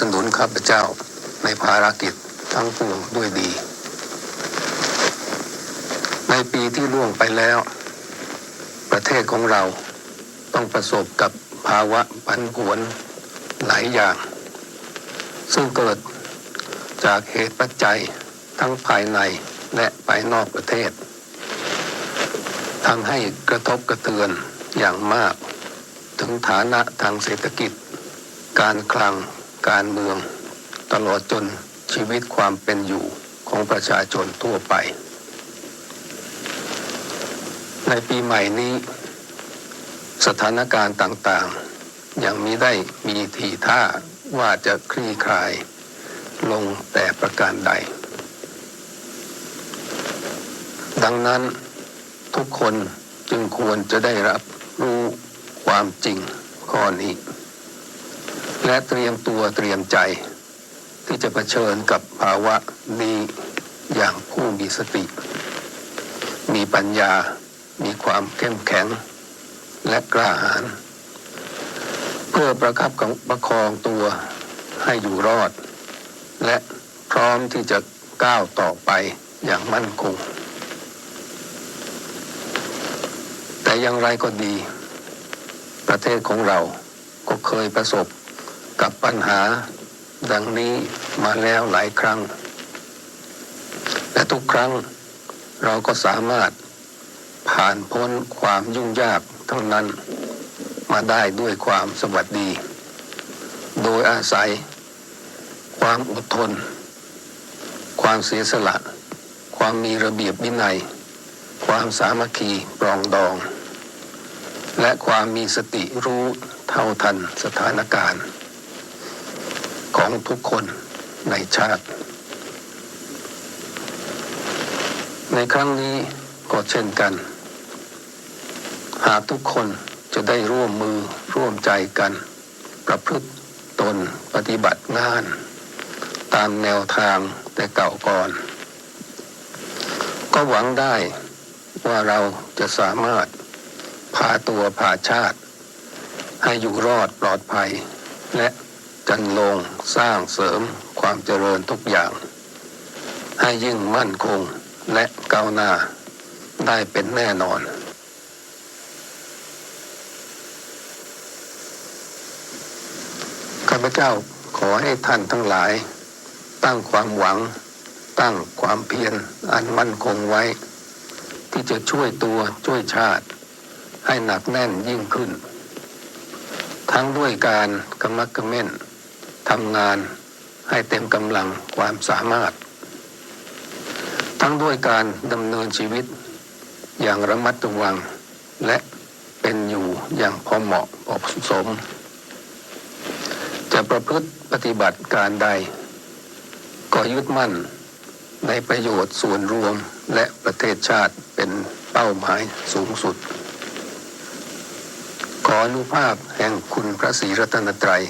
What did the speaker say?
สนุนข้าพเจ้าในภารกิจทั้งปวงด้วยดี ในปีที่ล่วงไปแล้ว ประเทศของเราต้องประสบกับภาวะผันผวนหลายอย่าง ซึ่งเกิดจากเหตุปัจจัยทั้งภายในและภายนอกประเทศทำให้กระทบกระเทือนอย่างมาก ถึงฐานะทางเศรษฐกิจ การคลัง การเมือง ตลอดจนชีวิตความเป็นอยู่ของประชาชนทั่วไป ในปีใหม่นี้ สถานการณ์ต่างๆ ยังมีได้มีทีท่าว่าจะคลี่คลาย ลงแต่ประการใด ดังนั้นทุกคนจึงควรจะได้รับรู้ความจริงข้อนี้ และเตรียมตัวเตรียมใจ ที่จะเผชิญกับภาวะนี้อย่างผู้มีสติ มีปัญญา มีความเข้มแข็ง และกล้าหาญเพื่อประคับประคองตัวให้อยู่รอด และพร้อมที่จะก้าวต่อไปอย่างมั่นคง แต่อย่างไรก็ดี ประเทศของเราก็เคยประสบ กับปัญหาดังนี้มาแล้วหลายครั้ง และทุกครั้งเราก็สามารถผ่านพ้นความยุ่งยากทั้งนั้นมาได้ด้วยความสวัสดี โดยอาศัย ความอดทน ความเสียสละ ความมีระเบียบวินัย ความสามัคคีปรองดอง และความมีสติรู้เท่าทันสถานการณ์ ของทุกคนในชาติ ในครั้งนี้ก็เช่นกัน หากทุกคนจะได้ร่วมมือร่วมใจกัน ประพฤติตนปฏิบัติงาน ตามแนวทางแต่เก่าก่อน ก็หวังได้ว่าเราจะสามารถพาตัวพาชาติ ให้อยู่รอดปลอดภัยและ จันลงสร้างเสริมความเจริญทุกอย่าง ให้ยิ่งมั่นคงและก้าวหน้าได้เป็นแน่นอน ข้าพเจ้าขอให้ท่านทั้งหลาย ตั้งความหวัง ตั้งความเพียรอันมั่นคงไว้ ที่จะช่วยตัวช่วยชาติ ให้หนักแน่นยิ่งขึ้น ทั้งด้วยการกำลักกระเม่น ทำงานให้เต็มกำลังความสามารถ ทั้งด้วยการดำเนินชีวิตอย่างระมัดระวัง และเป็นอยู่อย่างพอเหมาะพอสม จะประพฤติปฏิบัติการใด ก็ยึดมั่นในประโยชน์ส่วนรวมและประเทศชาติเป็นเป้าหมายสูงสุด ขออนุภาพแห่งคุณพระศรีรัตนตรัย